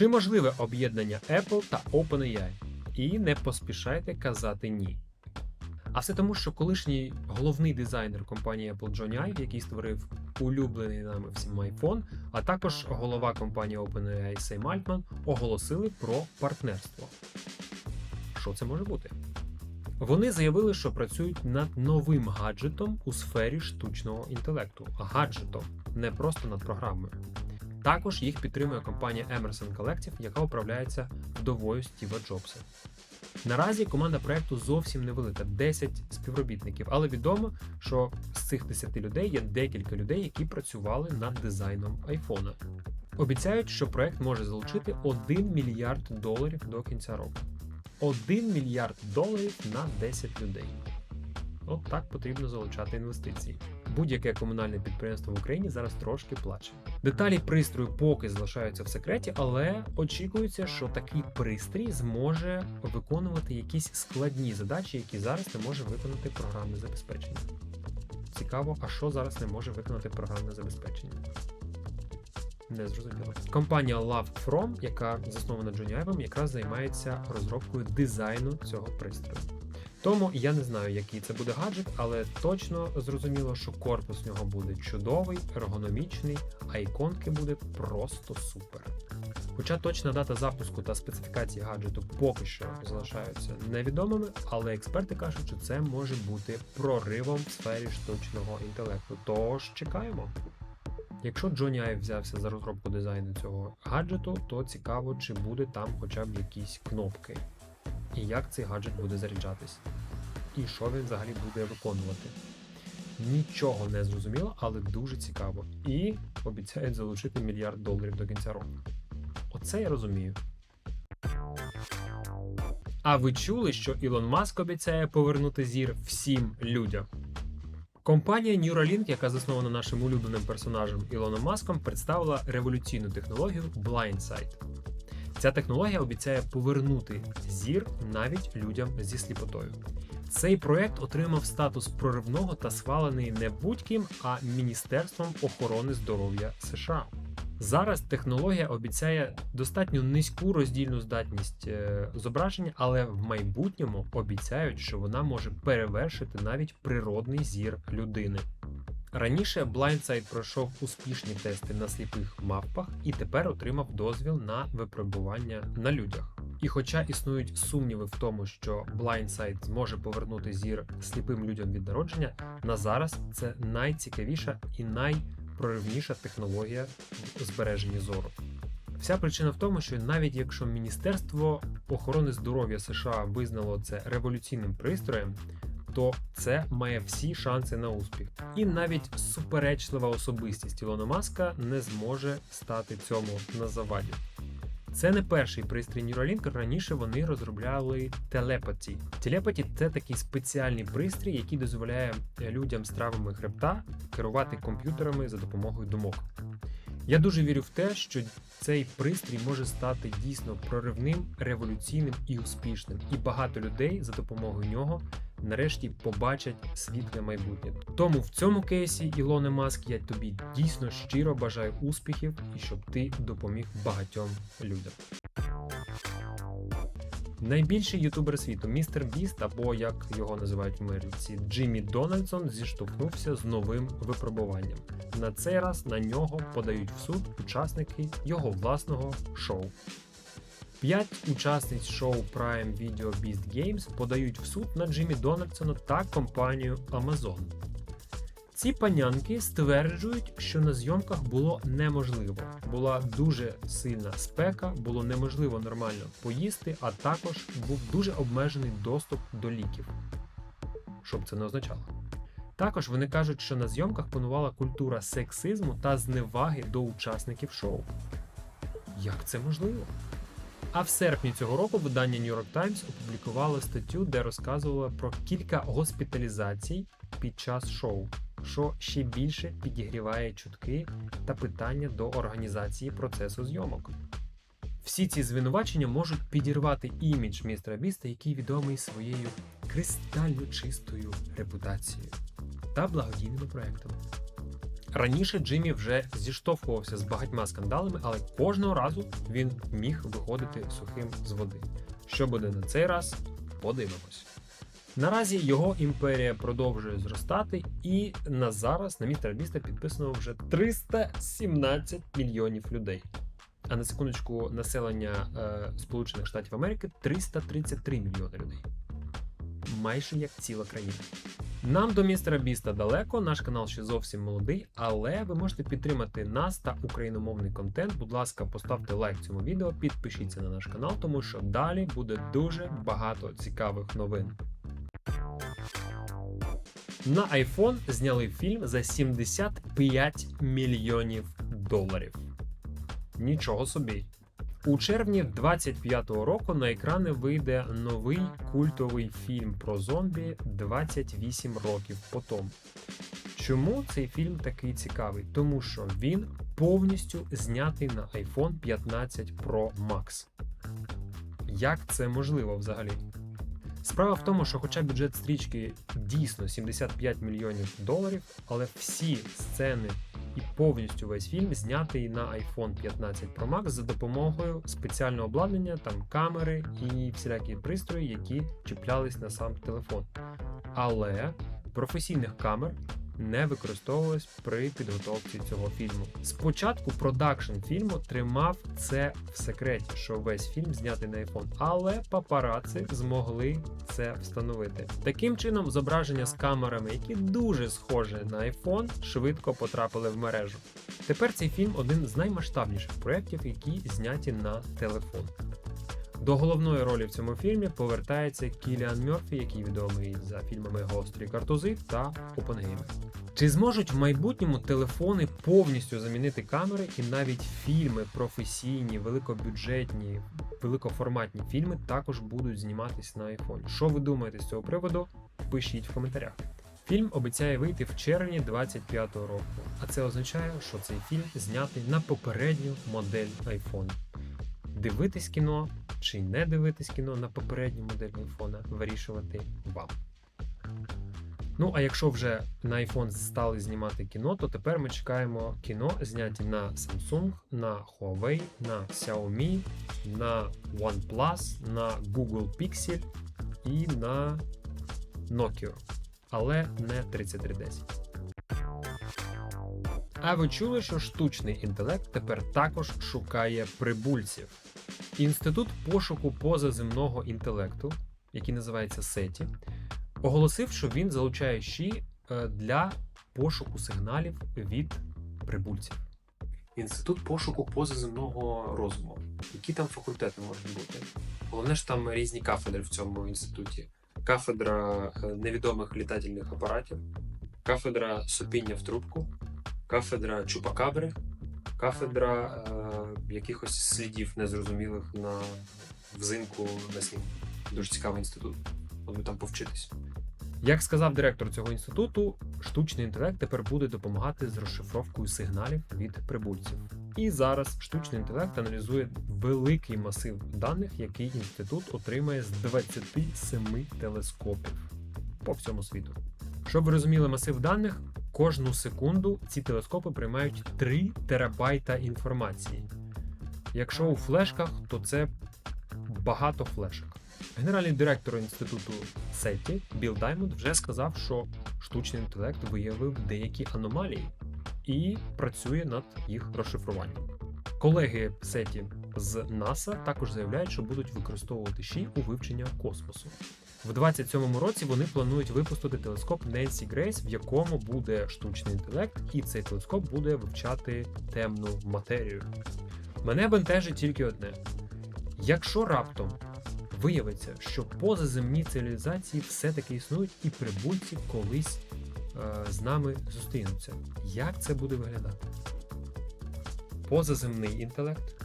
Чи можливе об'єднання Apple та OpenAI? І не поспішайте казати ні. А все тому, що колишній головний дизайнер компанії Apple Джонні Айв, який створив улюблений нами всім iPhone, а також голова компанії OpenAI Сейм Альтман оголосили про партнерство. Що це може бути? Вони заявили, що працюють над новим гаджетом у сфері штучного інтелекту. Гаджетом, не просто над програмою. Також їх підтримує компанія Emerson Collective, яка управляється вдовою Стіва Джобса. Наразі команда проекту зовсім невелика 10 співробітників, але відомо, що з цих 10 людей є декілька людей, які працювали над дизайном айфона. Обіцяють, що проект може залучити 1 мільярд доларів до кінця року. 1 мільярд доларів на 10 людей. От так потрібно залучати інвестиції. Будь-яке комунальне підприємство в Україні зараз трошки плаче. Деталі пристрою поки залишаються в секреті, але очікується, що такий пристрій зможе виконувати якісь складні задачі, які зараз не може виконати програмне забезпечення. Цікаво, а що зараз не може виконати програмне забезпечення? Не зрозуміло. Компанія Love From, яка заснована Джоні Айвом, якраз займається розробкою дизайну цього пристрою. Тому я не знаю, який це буде гаджет, але точно зрозуміло, що корпус в нього буде чудовий, ергономічний, а іконки буде просто супер. Хоча точна дата запуску та специфікації гаджету поки що залишаються невідомими, але експерти кажуть, що це може бути проривом в сфері штучного інтелекту. Тож чекаємо. Якщо Джоні Айв взявся за розробку дизайну цього гаджету, то цікаво, чи буде там хоча б якісь кнопки і як цей гаджет буде заряджатись, і що він взагалі буде виконувати. Нічого не зрозуміло, але дуже цікаво. І обіцяють залучити мільярд доларів до кінця року. Оце я розумію. А ви чули, що Ілон Маск обіцяє повернути зір всім людям? Компанія Neuralink, яка заснована нашим улюбленим персонажем Ілоном Маском, представила революційну технологію Blindsight. Ця технологія обіцяє повернути зір навіть людям зі сліпотою. Цей проект отримав статус проривного та схвалений не будь-ким, а Міністерством охорони здоров'я США. Зараз технологія обіцяє достатньо низьку роздільну здатність е, зображення, але в майбутньому обіцяють, що вона може перевершити навіть природний зір людини. Раніше Blindsight пройшов успішні тести на сліпих мавпах і тепер отримав дозвіл на випробування на людях. І хоча існують сумніви в тому, що Blindsight зможе повернути зір сліпим людям від народження, на зараз це найцікавіша і найпроривніша технологія в збереженні зору. Вся причина в тому, що навіть якщо Міністерство охорони здоров'я США визнало це революційним пристроєм, то це має всі шанси на успіх. І навіть суперечлива особистість Ілона Маска не зможе стати цьому на заваді. Це не перший пристрій Neuralink, раніше вони розробляли телепаті. Телепаті це такий спеціальний пристрій, який дозволяє людям з травмами хребта керувати комп'ютерами за допомогою думок. Я дуже вірю в те, що цей пристрій може стати дійсно проривним, революційним і успішним, і багато людей за допомогою нього нарешті побачать світле майбутнє. Тому в цьому кейсі, Ілоне Маск, я тобі дійсно щиро бажаю успіхів і щоб ти допоміг багатьом людям. Найбільший ютубер світу містер Біст, або як його називають в Америці, Джиммі Дональдсон зіштовхнувся з новим випробуванням. На цей раз на нього подають в суд учасники його власного шоу. П'ять учасниць шоу Prime Video Beast Games подають в суд на Джиммі Дональдсона та компанію Amazon. Ці панянки стверджують, що на зйомках було неможливо. Була дуже сильна спека, було неможливо нормально поїсти, а також був дуже обмежений доступ до ліків. Що б це не означало. Також вони кажуть, що на зйомках панувала культура сексизму та зневаги до учасників шоу. Як це можливо? А в серпні цього року видання New York Times опублікувало статтю, де розказувало про кілька госпіталізацій під час шоу, що ще більше підігріває чутки та питання до організації процесу зйомок. Всі ці звинувачення можуть підірвати імідж містера Біста, який відомий своєю кристально чистою репутацією та благодійними проектами. Раніше Джиммі вже зіштовхувався з багатьма скандалами, але кожного разу він міг виходити сухим з води. Що буде на цей раз? Подивимось. Наразі його імперія продовжує зростати, і на зараз на містера Біста підписано вже 317 мільйонів людей. А на секундочку, населення е, Сполучених Штатів Америки 333 мільйони людей. Майже як ціла країна. Нам до містера Біста далеко, наш канал ще зовсім молодий, але ви можете підтримати нас та україномовний контент. Будь ласка, поставте лайк цьому відео, підпишіться на наш канал, тому що далі буде дуже багато цікавих новин. На iPhone зняли фільм за 75 мільйонів доларів. Нічого собі. У червні 25-го року на екрани вийде новий культовий фільм про зомбі 28 років потом. Чому цей фільм такий цікавий? Тому що він повністю знятий на iPhone 15 Pro Max. Як це можливо взагалі? Справа в тому, що хоча бюджет стрічки дійсно 75 мільйонів доларів, але всі сцени і повністю весь фільм знятий на iPhone 15 Pro Max за допомогою спеціального обладнання, там камери і всілякі пристрої, які чіплялись на сам телефон. Але професійних камер не використовувалось при підготовці цього фільму. Спочатку продакшн фільму тримав це в секреті, що весь фільм знятий на iPhone, але папараци змогли це встановити. Таким чином, зображення з камерами, які дуже схожі на iPhone, швидко потрапили в мережу. Тепер цей фільм один з наймасштабніших проєктів, які зняті на телефон. До головної ролі в цьому фільмі повертається Кіліан Мерфі, який відомий за фільмами Гострі картузи та Опенгеймер. Чи зможуть в майбутньому телефони повністю замінити камери і навіть фільми професійні, великобюджетні, великоформатні фільми також будуть зніматись на iPhone? Що ви думаєте з цього приводу? Пишіть в коментарях. Фільм обіцяє вийти в червні 25-го року, а це означає, що цей фільм знятий на попередню модель iPhone. Дивитись кіно чи не дивитись кіно на попередню модель iPhone, вирішувати вам. Ну, а якщо вже на iPhone стали знімати кіно, то тепер ми чекаємо кіно, зняті на Samsung, на Huawei, на Xiaomi, на OnePlus, на Google Pixel і на Nokia, але не 3310. А ви чули, що штучний інтелект тепер також шукає прибульців? Інститут пошуку позаземного інтелекту, який називається SETI, оголосив, що він залучає ЩІ е, для пошуку сигналів від прибульців. Інститут пошуку позаземного розуму. Які там факультети можуть бути? Головне ж там різні кафедри в цьому інституті. Кафедра е, невідомих літательних апаратів, кафедра сопіння в трубку, кафедра чупакабри, кафедра е, якихось слідів незрозумілих на взимку на снігу. Дуже цікавий інститут. Ви там повчитись. Як сказав директор цього інституту, штучний інтелект тепер буде допомагати з розшифровкою сигналів від прибульців. І зараз штучний інтелект аналізує великий масив даних, який інститут отримає з 27 телескопів по всьому світу. Щоб ви розуміли масив даних, кожну секунду ці телескопи приймають 3 терабайта інформації. Якщо у флешках, то це багато флешок. Генеральний директор інституту SETI Білл Даймонд вже сказав, що штучний інтелект виявив деякі аномалії і працює над їх розшифруванням. Колеги SETI з НАСА також заявляють, що будуть використовувати щі у вивчення космосу. В 27-му році вони планують випустити телескоп Ненсі Грейс, в якому буде штучний інтелект, і цей телескоп буде вивчати темну матерію. Мене бентежить тільки одне: якщо раптом виявиться, що позаземні цивілізації все-таки існують, і прибульці колись е, з нами зустрінуться, як це буде виглядати? Позаземний інтелект,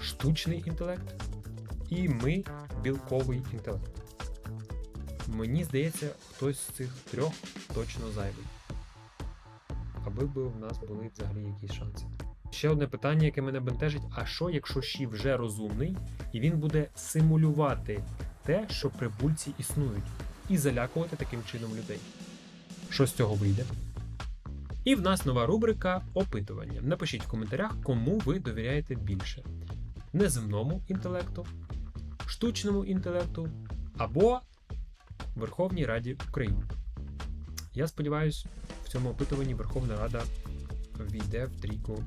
штучний інтелект і ми білковий інтелект. Мені здається, хтось з цих трьох точно зайвий. Аби би в нас були взагалі якісь шанси. Ще одне питання, яке мене бентежить: а що, якщо Ші вже розумний, і він буде симулювати те, що прибульці існують, і залякувати таким чином людей? Що з цього вийде? І в нас нова рубрика опитування. Напишіть в коментарях, кому ви довіряєте більше: неземному інтелекту, штучному інтелекту або Верховній Раді України. Я сподіваюся, в цьому опитуванні Верховна Рада війде в трійку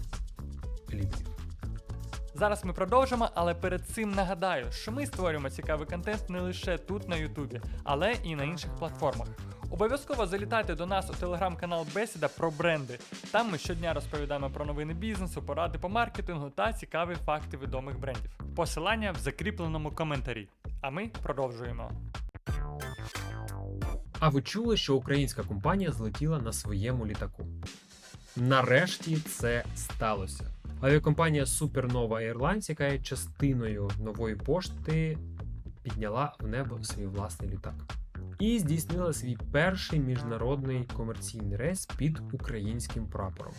лідерів. Зараз ми продовжимо, але перед цим нагадаю, що ми створюємо цікавий контент не лише тут на Ютубі, але і на інших платформах. Обов'язково залітайте до нас у телеграм-канал Бесіда про бренди. Там ми щодня розповідаємо про новини бізнесу, поради по маркетингу та цікаві факти відомих брендів. Посилання в закріпленому коментарі. А ми продовжуємо. А ви чули, що українська компанія злетіла на своєму літаку? Нарешті це сталося. Авіакомпанія Supernova Airlines, яка є частиною нової пошти, підняла в небо свій власний літак і здійснила свій перший міжнародний комерційний рейс під українським прапором.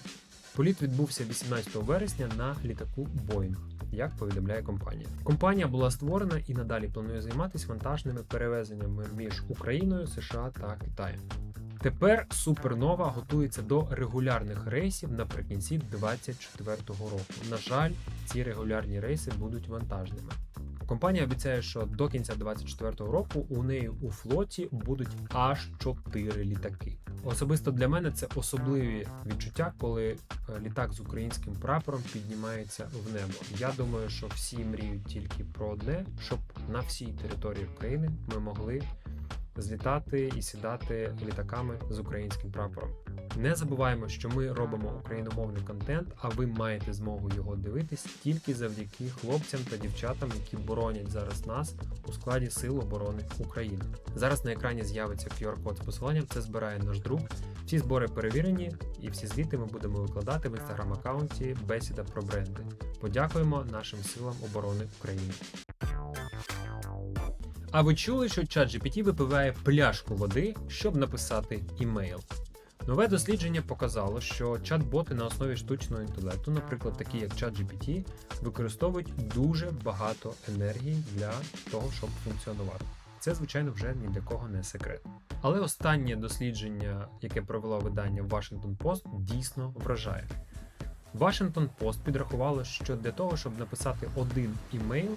Політ відбувся 18 вересня на літаку Boeing, як повідомляє компанія. Компанія була створена і надалі планує займатися вантажними перевезеннями між Україною, США та Китаєм. Тепер Супернова готується до регулярних рейсів наприкінці 2024 року. На жаль, ці регулярні рейси будуть вантажними. Компанія обіцяє, що до кінця 2024 року у неї у флоті будуть аж 4 літаки. Особисто для мене це особливі відчуття, коли е, літак з українським прапором піднімається в небо. Я думаю, що всі мріють тільки про одне, щоб на всій території України ми могли злітати і сідати літаками з українським прапором. Не забуваємо, що ми робимо україномовний контент, а ви маєте змогу його дивитись тільки завдяки хлопцям та дівчатам, які боронять зараз нас у складі Сил оборони України. Зараз на екрані з'явиться QR-код з посиланням. Це збирає наш друг. Всі збори перевірені, і всі звіти ми будемо викладати в інстаграм-аккаунті Бесіда про бренди. Подякуємо нашим силам оборони України. А ви чули, що ChatGPT випиває пляшку води, щоб написати імейл? Нове дослідження показало, що чат-боти на основі штучного інтелекту, наприклад, такі як ChatGPT, використовують дуже багато енергії для того, щоб функціонувати. Це, звичайно, вже ні для кого не секрет. Але останнє дослідження, яке провело видання Washington Post, дійсно вражає. Washington Post підрахувало, що для того, щоб написати один імейл,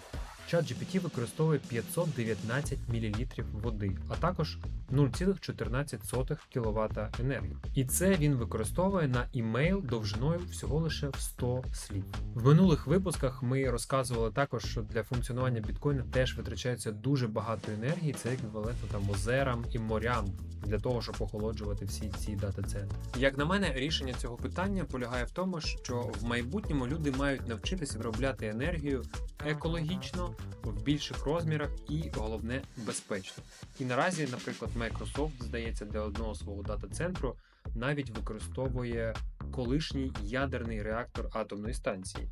ChatGPT використовує 519 мл води, а також 0,14 кВт енергії. І це він використовує на імейл довжиною всього лише в 100 слів. В минулих випусках ми розказували також, що для функціонування біткоїна теж витрачається дуже багато енергії, це еквівалентно там озерам і морям для того, щоб охолоджувати всі ці дата-центри. Як на мене, рішення цього питання полягає в тому, що в майбутньому люди мають навчитися виробляти енергію екологічно в більших розмірах і головне безпечно. І наразі, наприклад, Microsoft, здається, для одного свого дата-центру навіть використовує колишній ядерний реактор атомної станції.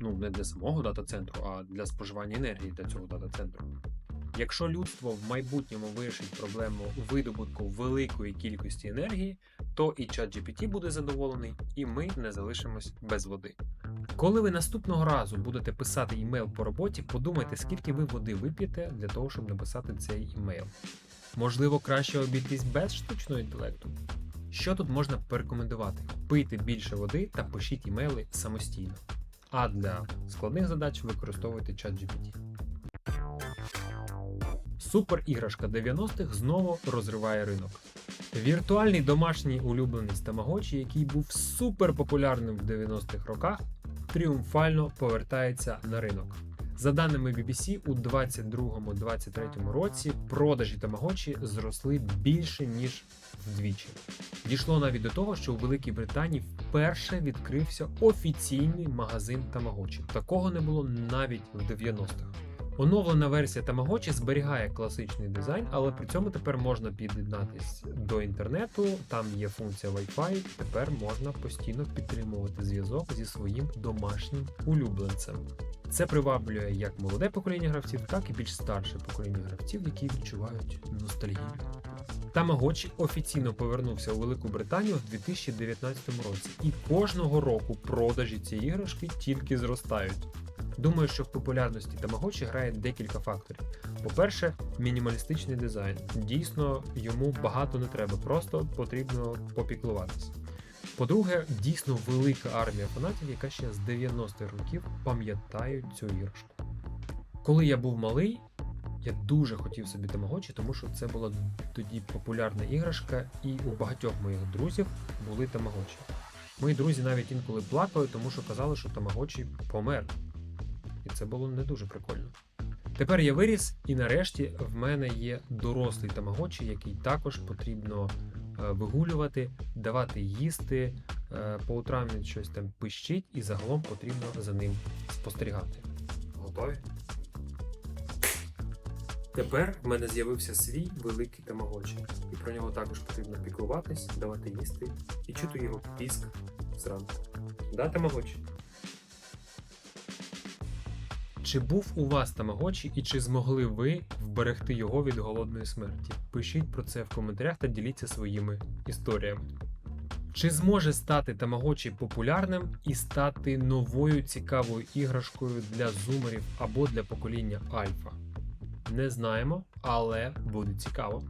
Ну, не для самого дата-центру, а для споживання енергії для цього дата-центру. Якщо людство в майбутньому вирішить проблему видобутку великої кількості енергії, то і ChatGPT буде задоволений, і ми не залишимось без води. Коли ви наступного разу будете писати імейл по роботі, подумайте, скільки ви води вип'єте для того, щоб написати цей імейл. Можливо, краще обійтись без штучного інтелекту. Що тут можна порекомендувати? Пийте більше води та пишіть імейли самостійно. А для складних задач використовуйте ChatGPT. Супер іграшка 90-х знову розриває ринок. Віртуальний домашній улюбленець Тамагочі, який був супер популярним в 90-х роках, тріумфально повертається на ринок. За даними BBC, у 2022-2023 році продажі Тамагочі зросли більше ніж вдвічі. Дійшло навіть до того, що у Великій Британії вперше відкрився офіційний магазин Тамагочі. Такого не було навіть в 90-х. Оновлена версія Tamagotchi зберігає класичний дизайн, але при цьому тепер можна під'єднатись до інтернету. Там є функція Wi-Fi. Тепер можна постійно підтримувати зв'язок зі своїм домашнім улюбленцем. Це приваблює як молоде покоління гравців, так і більш старше покоління гравців, які відчувають ностальгію. Тамагочі офіційно повернувся у Велику Британію в 2019 році, і кожного року продажі цієї іграшки тільки зростають. Думаю, що в популярності Тамагочі грає декілька факторів. По-перше, мінімалістичний дизайн. Дійсно, йому багато не треба, просто потрібно попіклуватися. По-друге, дійсно велика армія фанатів, яка ще з 90-х років пам'ятають цю іграшку. Коли я був малий, я дуже хотів собі тамагочі, тому що це була тоді популярна іграшка, і у багатьох моїх друзів були тамагочі. Мої друзі навіть інколи плакали, тому що казали, що тамагочі помер. Це було не дуже прикольно. Тепер я виріс, і нарешті в мене є дорослий тамагочі, який також потрібно е, вигулювати, давати їсти. е, По утрам він щось там пищить, і загалом потрібно за ним спостерігати. Готові? Тепер в мене з'явився свій великий тамагочі, і про нього також потрібно піклуватись, давати їсти і чути його піск зранку. Да, тамагочі? Чи був у вас тамагочі і чи змогли ви вберегти його від голодної смерті? Пишіть про це в коментарях та діліться своїми історіями. Чи зможе стати тамагочі популярним і стати новою цікавою іграшкою для зумерів або для покоління Альфа? Не знаємо, але буде цікаво.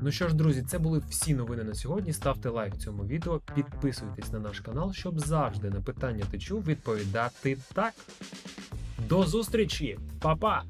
Ну що ж, друзі, це були всі новини на сьогодні. Ставте лайк цьому відео, підписуйтесь на наш канал, щоб завжди на питання течу відповідати так. До зустрічі, Па-па!